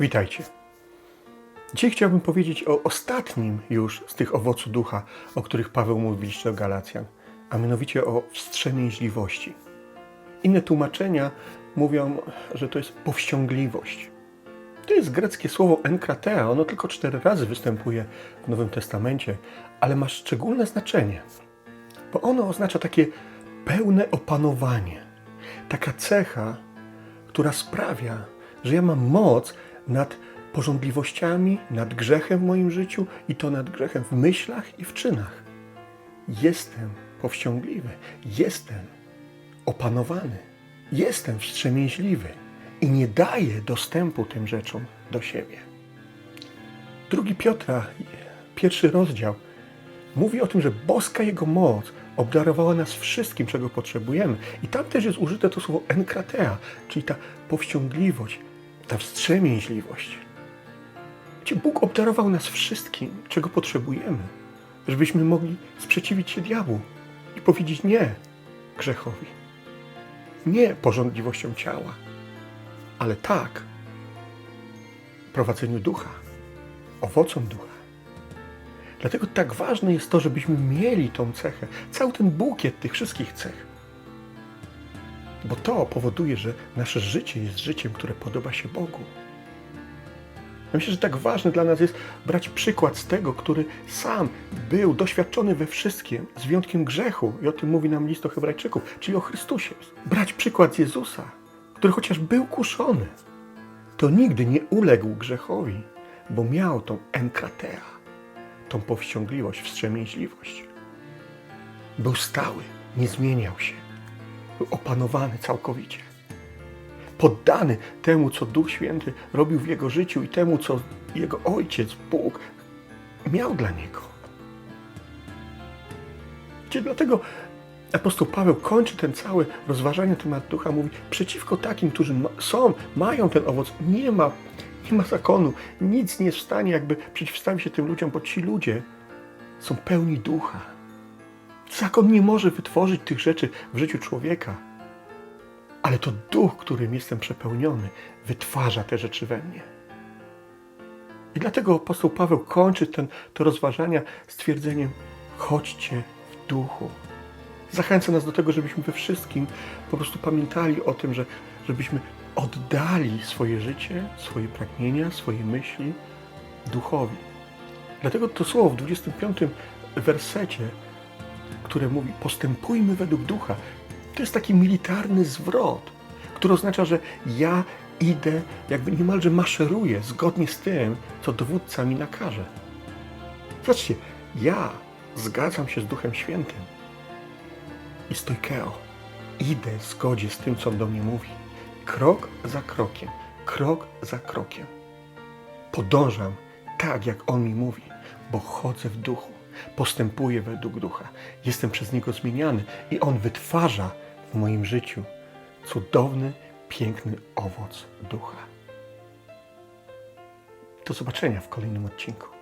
Witajcie. Dzisiaj chciałbym powiedzieć o ostatnim już z tych owoców ducha, o których Paweł mówi w do Galacjan, a mianowicie o wstrzemięźliwości. Inne tłumaczenia mówią, że to jest powściągliwość. To jest greckie słowo enkratea, ono tylko cztery razy występuje w Nowym Testamencie, ale ma szczególne znaczenie, bo ono oznacza takie pełne opanowanie, taka cecha, która sprawia, że ja mam moc nad porządliwościami, nad grzechem w moim życiu i to nad grzechem w myślach i w czynach. Jestem powściągliwy, jestem opanowany, jestem wstrzemięźliwy i nie daję dostępu tym rzeczom do siebie. Drugi Piotra, pierwszy rozdział, mówi o tym, że boska Jego moc obdarowała nas wszystkim, czego potrzebujemy. I tam też jest użyte to słowo enkratea, czyli ta powściągliwość, ta wstrzemięźliwość. Gdzie Bóg obdarował nas wszystkim, czego potrzebujemy, żebyśmy mogli sprzeciwić się diabłu i powiedzieć nie grzechowi, nie porządliwościom ciała, ale tak prowadzeniu ducha, owocom ducha. Dlatego tak ważne jest to, żebyśmy mieli tą cechę, cały ten bukiet tych wszystkich cech. Bo to powoduje, że nasze życie jest życiem, które podoba się Bogu. Myślę, że tak ważne dla nas jest brać przykład z tego, który sam był doświadczony we wszystkim, z wyjątkiem grzechu. I o tym mówi nam list do Hebrajczyków, czyli o Chrystusie. Brać przykład z Jezusa, który chociaż był kuszony, to nigdy nie uległ grzechowi, bo miał tą enkratea, tą powściągliwość, wstrzemięźliwość. Był stały, nie zmieniał się. Był opanowany całkowicie. Poddany temu, co Duch Święty robił w jego życiu i temu, co jego Ojciec, Bóg miał dla niego. Wiecie, dlatego apostoł Paweł kończy ten cały rozważanie na temat ducha, mówi, przeciwko takim, którzy są, mają ten owoc, nie ma, nie ma zakonu, nic nie jest w stanie jakby przeciwstawić się tym ludziom, bo ci ludzie są pełni ducha. Zakon nie może wytworzyć tych rzeczy w życiu człowieka, ale to duch, którym jestem przepełniony, wytwarza te rzeczy we mnie. I dlatego apostoł Paweł kończy ten, to rozważania stwierdzeniem: chodźcie w duchu. Zachęca nas do tego, żebyśmy we wszystkim po prostu pamiętali o tym, że żebyśmy oddali swoje życie, swoje pragnienia, swoje myśli duchowi. Dlatego to słowo w 25 wersecie, które mówi: postępujmy według ducha, to jest taki militarny zwrot, który oznacza, że ja idę, jakby niemalże maszeruję zgodnie z tym, co dowódca mi nakaże. Zobaczcie, ja zgadzam się z Duchem Świętym i stoikeo. Idę w zgodzie z tym, co on do mnie mówi. Krok za krokiem, krok za krokiem. Podążam tak, jak on mi mówi, bo chodzę w duchu, postępuję według ducha. Jestem przez niego zmieniany i on wytwarza w moim życiu cudowny, piękny owoc ducha. Do zobaczenia w kolejnym odcinku.